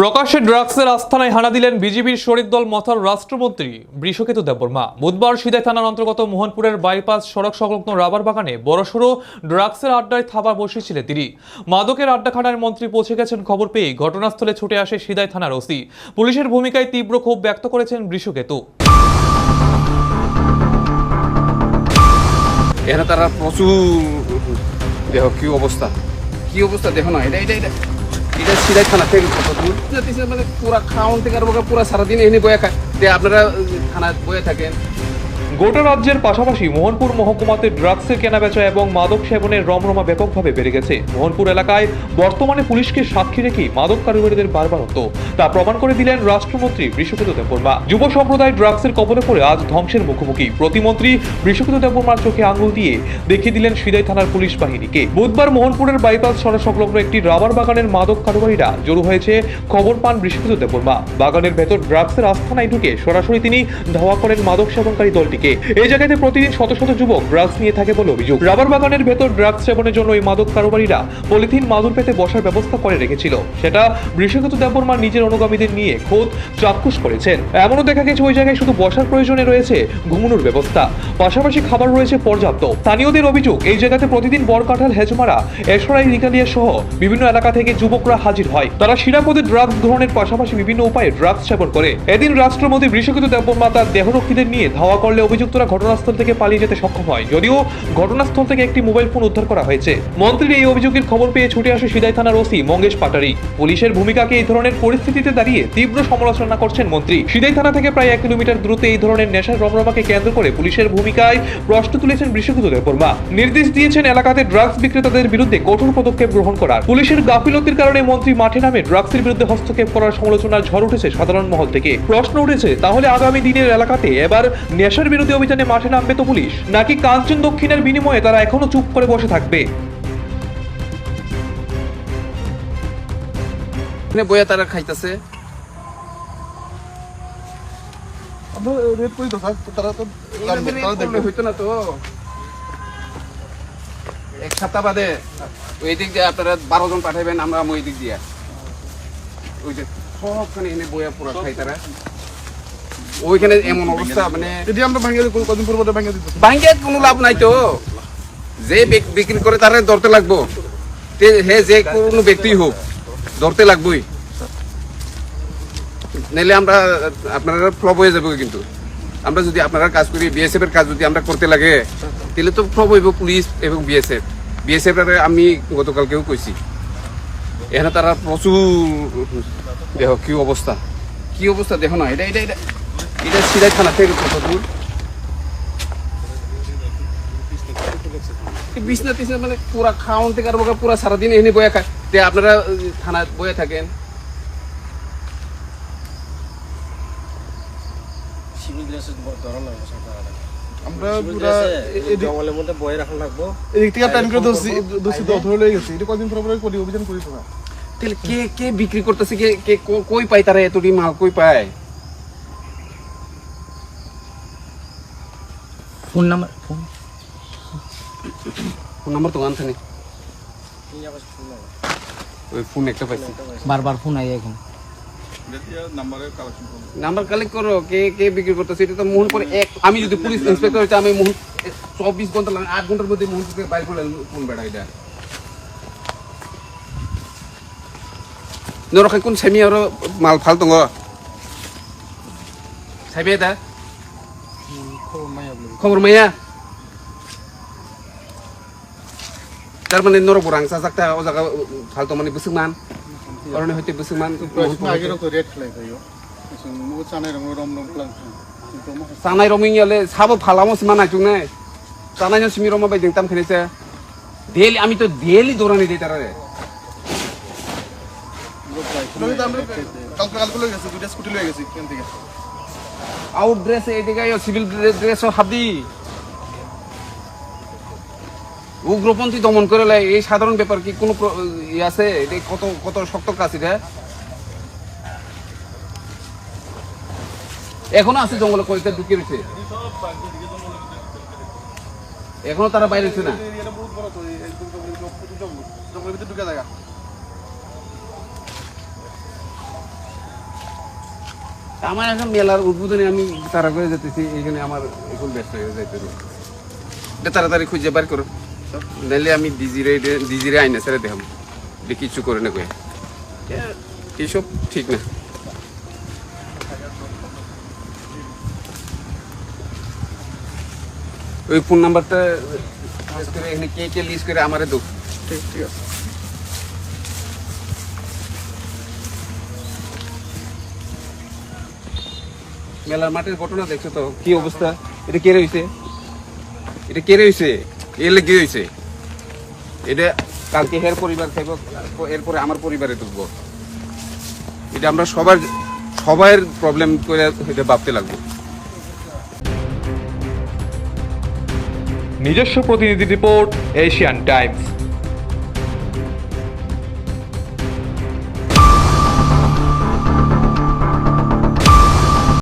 প্রকাশ্যে ড্রাগসের আস্থানায় হানা দিলেন বিজেপির শরিক দল মথার রাষ্ট্রমন্ত্রী বৃষকেতু দেববর্মা। বুধবার সিদাই থানার অন্তর্গত মোহনপুরের বাইপাস সড়ক সংলগ্ন রাবার বাগানে বড়সড় ড্রাগসের আড্ডায় থাবা বসেছিলেন তিনি। মাদকের আড্ডাখানায় মন্ত্রী পৌঁছে গেছেন খবর পেয়ে ঘটনাস্থলে ছুটে আসে সিদাই থানার ওসি। পুলিশের ভূমিকায় তীব্র ক্ষোভ ব্যক্ত করেছেন বৃষকেতু। এখানে তারা প্রচুর দেহ কি অবস্থা? কি অবস্থা? দেখো না এটা এটা এটা। এটা থানা থেকে কত দূর মানে পুরা খাওয়ান থেকে আর পুরা সারাদিন এনে বয়ে খায়। আপনারা থানায় বয়ে থাকেন। গোটা রাজ্যের পাশাপাশি মোহনপুর মহকুমাতে ড্রাগসের কেনাবেচা এবং মাদক সেবনের রমরমা ব্যাপকভাবে বেড়ে গেছে। মোহনপুর এলাকায় বর্তমানে পুলিশকে সাক্ষী রেখে মাদক কারবারিদের বারবারত্ব তা প্রমাণ করে দিলেন রাষ্ট্রমন্ত্রী বৃষকেতু দেববর্মা। যুব সম্প্রদায় ড্রাগসের কবলে পড়ে আজ ধ্বংসের মুখোমুখি। প্রতিমন্ত্রী বৃষকেতু দেববর্মার চোখে আঙুল দিয়ে দেখিয়ে দিলেন সিদাই থানার পুলিশ বাহিনীকে। বুধবার মোহনপুরের বাইপাস সড়ক সংলগ্ন একটি রাবার বাগানের মাদক কারবারিরা জড়ো হয়েছে। খবর পান বৃষকেতু দেববর্মা। বাগানের ভেতর ড্রাগসের আস্থানায় ঢুকে সরাসরি তিনি ধাওয়া করেন মাদক সেবনকারী দলটিকে। এই জায়গাতে প্রতিদিন শত শত যুবক ড্রাগস নিয়ে থাকে বলে অভিযোগ। রাবার বাগানের ভেতর ড্রাগস সেবনের জন্য এই মাদক কারবারিরা পলিথিন মাদুর পেতে বসার ব্যবস্থা করে রেখেছিল। সেটা বৃষকেতু দেববর্মার নিজের অনুগামীদের নিয়ে খোদ চাক্ষুষ করেছেন। এমনও দেখা গেছে ওই জায়গায় শুধু বসার প্রয়োজনে রয়েছে ঘুমানোর ব্যবস্থা। পাশাপাশি খাবার রয়েছে পর্যাপ্ত। স্থানীয়দের অভিযোগ, এই জায়গাতে প্রতিদিন বরকাঠাল হেজমারা এসরাই রিকালিয়া সহ বিভিন্ন এলাকা থেকে যুবকরা হাজির হয়। তারা শিরাপদে ড্রাগস গ্রহণের পাশাপাশি বিভিন্ন উপায়ে ড্রাগস সেবন করে। এদিন রাষ্ট্রমন্ত্রী বৃষকেতু দেববর্মা তার দেহরক্ষীদের নিয়ে ধাওয়া করলে অভিযুক্তরা ঘটনাস্থল থেকে পালিয়ে যেতে সক্ষম হয়। যদিও ঘটনাস্থল থেকে একটি মোবাইল ফোন উদ্ধার করা হয়েছে। মন্ত্রীর এই অভিযোগের খবর পেয়ে ছুটে আসে সিদাই থানার ওসি মঙ্গেশ পাটারি। পুলিশের ভূমিকাকে এই ধরনের পরিস্থিতিতে দাঁড়িয়ে তীব্র সমালোচনা করছেন মন্ত্রী। সিদাই থানা থেকে প্রায় এক কিলোমিটার দূরত্বে এই ধরনের নেশার রমরমাকে কেন্দ্র করে পুলিশের ভূমিকায় প্রশ্ন তুলেছেন বৃষকেতু দেববর্মা নির্দেশ দিয়েছেন এলাকাতে ড্রাগস বিক্রেতাদের বিরুদ্ধে কঠোর পদক্ষেপ গ্রহণ করার। পুলিশের গাফিলতির কারণে মন্ত্রী মাঠে নামে ড্রাগসের বিরুদ্ধে হস্তক্ষেপ করার সমালোচনার ঝড় উঠেছে সাধারণ মহল থেকে। প্রশ্ন উঠেছে, তাহলে আগামী দিনের এলাকাতে এবার নেশার বিরুদ্ধে অভিযানে মাঠে নামবে তো পুলিশ? নাকি কাঞ্চন দক্ষিণের বিনিময়ে তারা এখনও চুপ করে বসে থাকবে? বয়ে তারা খাইতেছে। এক সপ্তাহ বাদে ওই দিক দিয়ে আপনারা বারো জন পাঠাবেন আমরা ওই দিক দিয়ে। ওই যে সবখানে এনে বইয়া পুরো খাই তারা। ওইখানে এমন অবস্থা মানে যদি আমরা ভাঙিয়ে দিই কদিন পর পরে ভাঙিয়ে দিতে কোনো লাভ নাই তো। যে বিক- বিক্রি করে তারা ধরতে লাগবো। হে যে কোনো ব্যক্তি হোক ধরতে লাগবোই। নাইলে আমরা আপনারা ফ্লপ হয়ে যাব কিন্তু। আমরা যদি আপনারা কাজ করি বিএসএফ এর কাজ যদি আমরা করতে লাগে তাহলে তো ফ্লপ হইব পুলিশ এবং বিএসএফ বিএসএফ এর আমি গতকালকেও কইছি। এখানে তারা প্রচুর দেহ কি অবস্থা? কি অবস্থা? দেখো না এটা এটা এটা। এটা সিরাই থানা থেকে কত দূর বিছনা টিছনা মানে পুরা খাওয়ান থেকে আরম্ভ করে পুরা সারাদিন এনে বয়ে খায়। যে আপনারা থানায় বয়ে থাকেন। আমরা পুরা জঙ্গলের মধ্যে বয়ে রাখা লাগবো। এদিক থেকে টাইম করে দোষী দোষী ধরে লেগে গেছে। এটা কদিন পর পরে করি অভিযান করি তো না। তাহলে কে কে বিক্রি করতেছে? কে কে কো- কই পায় তারা এতটি মাল? কই পায়? Phone number phone. Phone number তো আনতে নেই। ওই ফোন একটা পাইছি। বারবার ফোন আই এখন। নাম্বার কালেক্ট করো কে কে বিক্রি করতেছে এটা তো মোহন করে এক আমি যদি পুলিশ ইন্সপেক্টর হইতে আমি মোহন চব্বিশ ঘণ্টা লাগে আট ঘণ্টার মধ্যে মোহন থেকে বাইরে করে ফোন বেড়া এটা নরখাই কোন সেমি আর মাল ফাল দङ সাইবে এটা খবর মাইয়া। তারমানে নর বরাং সাজাকটা ও জায়গা ফালতো মানে বুসুমান কারণে হইতে বুসুমান চানাই রং রম রম প্লান কিন্তু মা sanai roming yale sabo phalamo sima na chung ne sanai no simi roma bai ding tam khane se daily আমি তো daily দৌড়ানি দিই তারা কালকে কালকে লয়ে গেছি দুইটা স্কুটি লয়ে গেছি কেন থেকে ড্রেস এদিকে আইও সিভিল ড্রেস হাবদি উগ্রপন্থী দমন করে লাই এই সাধারণ ব্যাপার কি কোনো আছে? এটা কত কত শক্ত কাজ এটা এখনও আছে জঙ্গলে, কয়েকটা ঢুকে রয়েছে। এখনও তারা বাইরে না? আমার এখন মেলার উদ্বোধনে আমি তারা করে যেতেছি এখানে আমার এখন ব্যস্ত হয়ে যাইতে তাড়াতাড়ি খুঁজে বার করো। নাহলে আমি ডিজিরে ডিজিরে আইনা ছেড়ে দেখাম। কিছু করে না কয়ে এইসব ঠিক না। ওই ফোন নাম্বারটা এখানে কে কে লিস্ট করে আমারে দো ঠিক ঠিক আছে। মেলার মাঠের ঘটনা দেখছ তো? কি অবস্থা? এটা কে রয়েছে এটা কে রয়েছে এর লেগে হয়েছে এটা কালকে হের পরিবার খাইব এরপরে আমার পরিবারে ঢুকবো। এটা আমরা সবার সবার প্রবলেম করে এটা ভাবতে লাগবো। নিজস্ব প্রতিনিধি রিপোর্ট, এশিয়ান টাইমস।